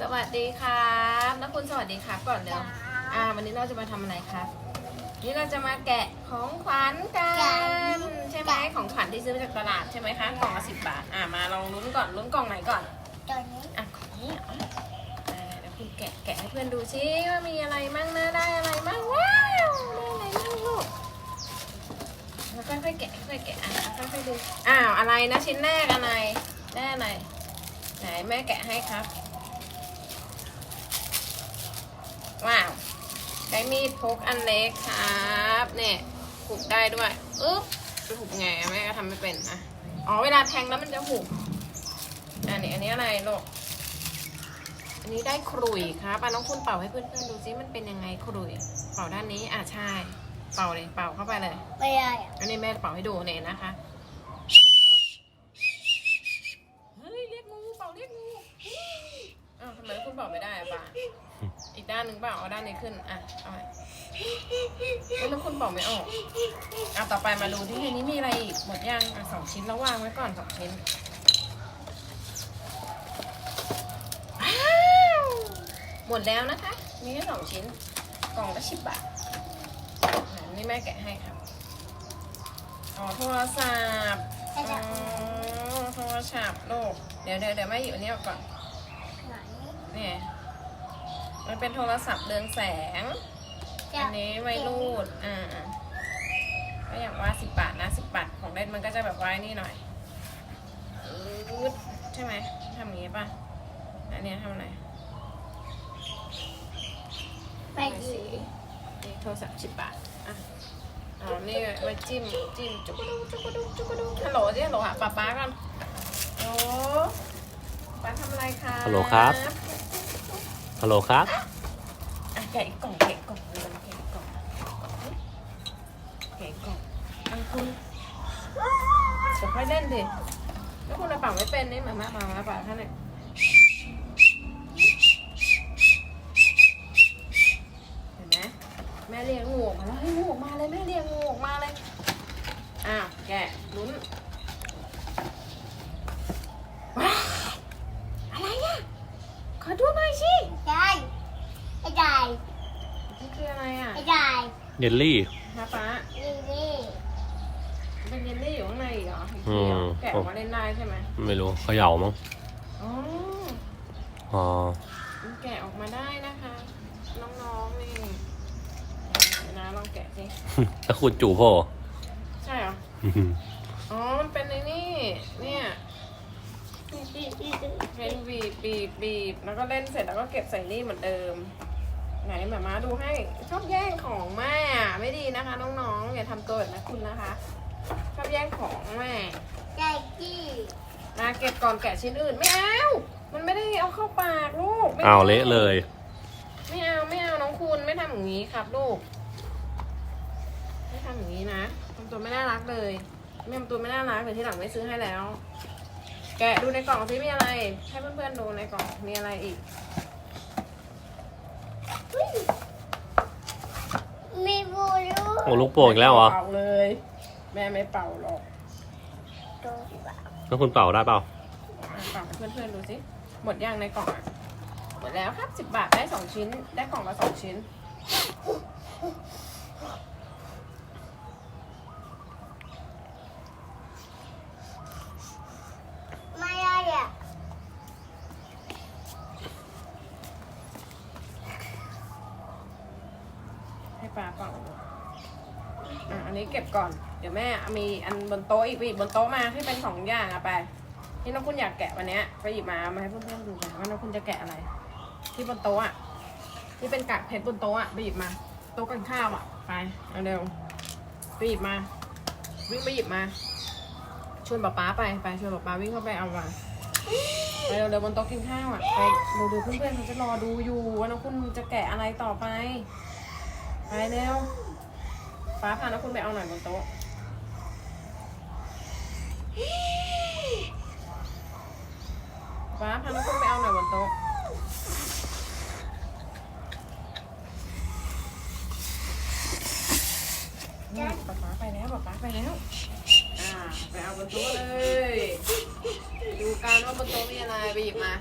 สวัสดีครับนักคุณสวัสดีครับก่อนเร็วอ่า วันนี้เราจะมาทำอะไรครับนี่เราจะมาแกะของขวัญกันใช่ไหมของขวัญที่ซื้อมาจากตลาดใช่ไหมคะกล่องละสิบบาทอ่ามาลองลุ้นก่อนลุ้นกล่องไหนก่อนตัวนี้อะของนี้เหรออ่าเดี๋ยวคุณแกะแกะให้เพื่อนดูซิว่ามีอะไรมั่งนะได้อะไรมั่งว้าวได้อะไรมั่งลูกแล้วค่อยๆแกะค่อยๆแกะอะค่อยๆดูอ้าวอะไรนะชิ้นแรกอะไรได้อะไรไหน แม่แกะให้ครับ ว้าวได้มีดพกอันเล็กครับเนี่ยหุบได้ด้วยอึ๊บจะหุบไงอะแม่ก็ทำไม่เป็นนะอ๋อเวลาแทงแล้วมันจะหุบอันนี้อันนี้อะไรลูกอันนี้ได้ขลุ่ยครับอะน้องคุณเป่าให้เพื่อนๆดูซิมันเป็นยังไงขลุ่ยเป่าด้านนี้อะใช่ เป่าเลยเป่าเข้าไปเลยไม่ได้อะอันนี้แม่เป่าให้ดูเนี่ยนะคะเฮ้ยเรียกงูเป่าเรียกงูอ้าวทำไมคุณเป่าไม่ได้อะป่าอีก ด้านหนึ่งเปล่าเอาด้านนี้ขึ้น อะ เอาไปเฮ้ยแล้วคุณเป่าไม่ออกอะต่อไปมาดูที่ในนี้มีอะไรอีก หมดยังอะสองชิ้นแล้ววางไว้ก่อนสองชิ้นอ้าวหมดแล้วนะคะ มีแค่สองชิ้น กล่องละสิบบาทอันนี้แม่แกะให้ครับ อ๋อโทรศัพท์ไม่อ๋ได้อโทรศัพท์ลูกเดี๋ยวเดี๋ยวเดี๋ยวแม่หยิบอันนี้ออกก่อน ไหนเนี่ย มันเป็นโทรศัพท์เรืองแสง อันนี้ไม่รูด อ่าก็อย่างว่าสิบบาทนะสิบบาทของเล่นมันก็จะแบบว่านี่หน่อยอืดใช่ไหมทำอย่างนี้ป่ะ อันเนี้ยทำอะไรไม่ดีนี่โทรศัพท์สิบบาท อะอ๋อนี่ไว้จิ้มจิ้มจุกกระดุกจุกกระดุกจุกกระดุกฮัลโหลสิฮัลโหลหาป๊าป๊ากันโอ้ป๊าทำอะไรคะฮัลโหลครับ ฮัลโหลครับอะแกะอีกกล่องแกะอีกกล่องเลยแกะอีกกล่องแกะอีกกล่องอังคุณเดี๋ยวค่อยเล่นดิแล้วคุณระเป๋าไม่เป็นนี่มามามามาป่าท่านเนี่ยเห็นไหมแม่เรียกงูออกมาแล้วให้งูออกมาเลยแม่เรียกงูออกมาเลยอ้าวแกะลุ้นว้าวอะไรอะ ขอดูหน่อยสิได้ไม่ได้นี่คืออะไรอะไม่ได้เยลลี่ ฮะป้านี่นี่เป็นเยลลี่อยู่ข้างในเหรออืม แกะออกมาเล่นได้ใช่ไหมไม่รู้เขย่ามั้งอ๋ออ๋อมันแกะออกมาได้นะคะ น้องๆนี่เดี๋ยวนะลองแกะสิแล้วคุณจู่โพ่ใช่เหรอ อ๋อ มันเป็นในนี่ เนี่ย เป็นบีบบีบบีบแล้วก็เล่นเสร็จแล้วก็เก็บใส่นี่เหมือนเดิม ไหนหมามาดูให้ชอบแย่งของแม่ไม่ดีนะคะ น้องๆอย่าทำตัวแบบนะคุณนะคะ ชอบแย่งของแม่ได้ที่นะเก็บก่อนแกะชิ้นอื่นไม่เอามันไม่ได้เอาเข้าปากลูกไม่อ้าเละเลย ไม่เอาไม่เอาน้องคุณไม่ทำอย่างนี้ครับลูกไม่ทำอย่างนี้นะทำตัวไม่น่ารักเลยไม่ทำตัวไม่น่ารักเดี๋ยวที่หลังไม่ซื้อให้แล้ว แกะดูในกล่องซิมีอะไร ให้เพื่อนๆดูในกล่องมีอะไรอีก มีบูรูโอ้ลูกโป่งอีกแล้วเหรอเป่าเลย แม่ไม่เป่าหรอกตัวแบบแล้วคุณเป่าได้เปล่าอะเป่าให้เพื่อนๆดูสิหมดยังในกล่องอะหมดแล้วครับสิบบาทได้สองชิ้น ได้กล่องละสองชิ้น ไม่ได้อะ ให้ ปลาเป่าอะอันนี้เก็บก่อน เดี๋ยวแม่มีอันบนโต๊ะอีกไปหยิบบนโต๊ะมาที่เป็นสองอย่างอะไป ที่น้องคุณอยากแกะวันเนี้ยไปหยิบมามาให้เพื่อนๆดูกันว่าน้องคุณจะแกะอะไร ที่บนโต๊ะอะที่เป็นกากเพชรบนโต๊ะอะไปหยิบมา โต๊ะกันข้าวอะไปเอาเร็วไปหยิบมา วิ่งไปหยิบมา ชวนป๊าป๊าไปไปชวนป๊าป๊าวิ่งเข้าไปเอามาไปเร็วๆบนโต๊ะกินข้าวอะไปดูดูเพื่อนๆเขาจะรอดูอยู่ว่าน้องคุณจะแกะอะไรต่อไป ไปเร็วฟ้าพาน้องคุณไปเอาหน่อยบนโต๊ะฟ้าพาน้องคุณไปเอาหน่อยบนโต๊ะป๊าป๊าไปแล้วป๊าป๊าไปแล้ว อ่า ไปเอาบนโต๊ะเลย ดูกันว่าบนโต๊ะมีอะไรไปหยิบมา